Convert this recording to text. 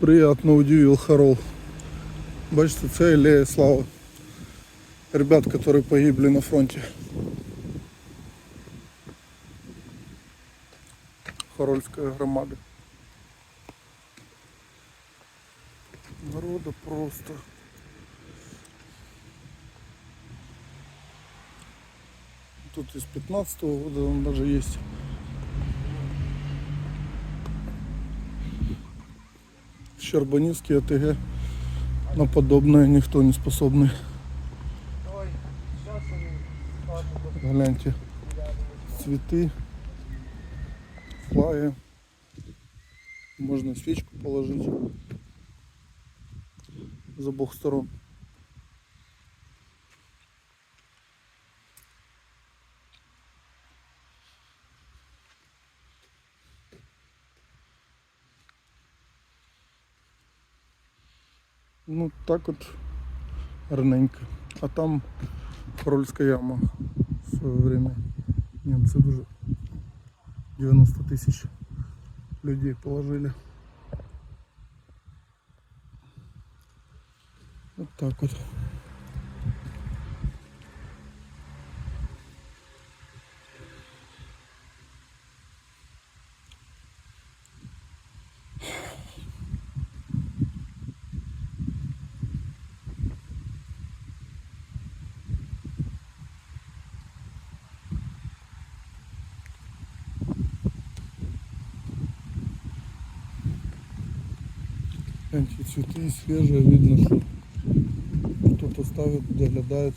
приятно удивил Харол. Бачите, це аллея слави. Ребят, которые погибли на фронте. Харольская громада. Народа просто. Тут из 15 года он даже есть. Щербанівський АТГ на подобное никто не они Гляньте, цветы, флаги. Можно свечку положить с обох сторон. Ну так от гарненько. А там Корольська яма в своє время. Немці дуже 90 тисяч людей положили. Вот так вот. Цветы свежие, видно, кто-то ставит, доглядает.